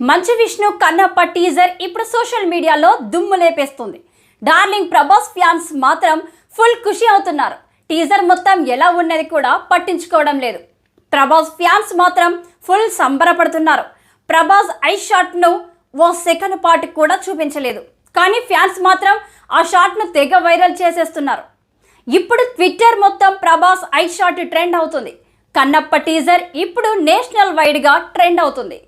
మంచు విష్ణు కన్నప్ప టీజర్ ఇప్పుడు సోషల్ మీడియాలో దుమ్ము లేపేస్తుంది. డార్లింగ్ ప్రభాస్ ఫ్యాన్స్ మాత్రం ఫుల్ ఖుషి అవుతున్నారు. టీజర్ మొత్తం ఎలా ఉన్నది కూడా పట్టించుకోవడం లేదు. ప్రభాస్ ఫ్యాన్స్ మాత్రం ఫుల్ సంబరపడుతున్నారు. ప్రభాస్ ఐ షాట్ను ఓ సెకండ్ పార్ట్ కూడా చూపించలేదు. కానీ ఫ్యాన్స్ మాత్రం ఆ షాట్ను తెగ వైరల్ చేసేస్తున్నారు. ఇప్పుడు ట్విట్టర్ మొత్తం ప్రభాస్ ఐ షాట్ ట్రెండ్ అవుతుంది. కన్నప్ప టీజర్ ఇప్పుడు నేషనల్ వైడ్గా ట్రెండ్ అవుతుంది.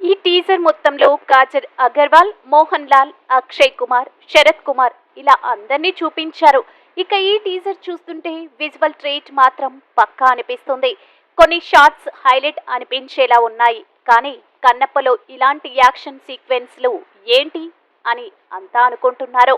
ఈ టీజర్ మొత్తంలో కాజర్ అగర్వాల్ మోహన్ లాల్ అక్షయ్ కుమార్ శరత్ కుమార్ ఇలా అందరినీ చూపించారు. ఇక ఈ టీజర్ చూస్తుంటే విజువల్ ట్రేట్ మాత్రం పక్కా అనిపిస్తుంది. కొన్ని షార్ట్స్ హైలైట్ అనిపించేలా ఉన్నాయి. కానీ కన్నప్పలో ఇలాంటి యాక్షన్ సీక్వెన్స్లు ఏంటి అని అంతా అనుకుంటున్నారు.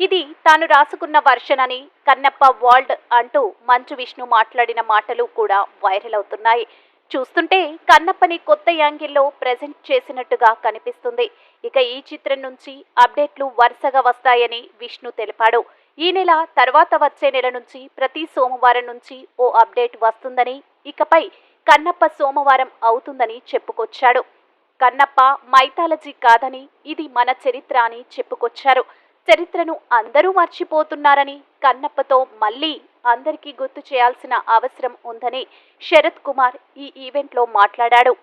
ఇది తాను రాసుకున్న వర్షన్ అని కన్నప్ప వరల్డ్ అంటూ మంచు విష్ణు మాట్లాడిన మాటలు కూడా వైరల్ అవుతున్నాయి. చూస్తుంటే కన్నప్పని కొత్త యాంగిల్లో ప్రజెంట్ చేసినట్టుగా కనిపిస్తుంది. ఇక ఈ చిత్రం నుంచి అప్డేట్లు వరుసగా వస్తాయని విష్ణు తెలిపాడు. ఈ నెల తర్వాత వచ్చే నెల నుంచి ప్రతి సోమవారం నుంచి ఓ అప్డేట్ వస్తుందని ఇకపై కన్నప్ప సోమవారం అవుతుందని చెప్పుకొచ్చాడు. కన్నప్ప మైథాలజీ కాదని ఇది మన చరిత్ర అని చెప్పుకొచ్చారు. చరిత్రను అందరూ మర్చిపోతున్నారని కన్నప్పతో మళ్ళీ అందరికీ గుర్తు చేయాల్సిన అవసరం ఉందని శరత్ కుమార్ ఈ ఈవెంట్లో మాట్లాడాడు.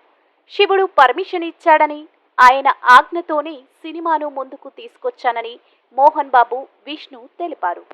శివుడు పర్మిషన్ ఇచ్చాడని ఆయన ఆజ్ఞతోనే సినిమాను ముందుకు తీసుకొచ్చానని మోహన్ బాబు విష్ణు తెలిపారు.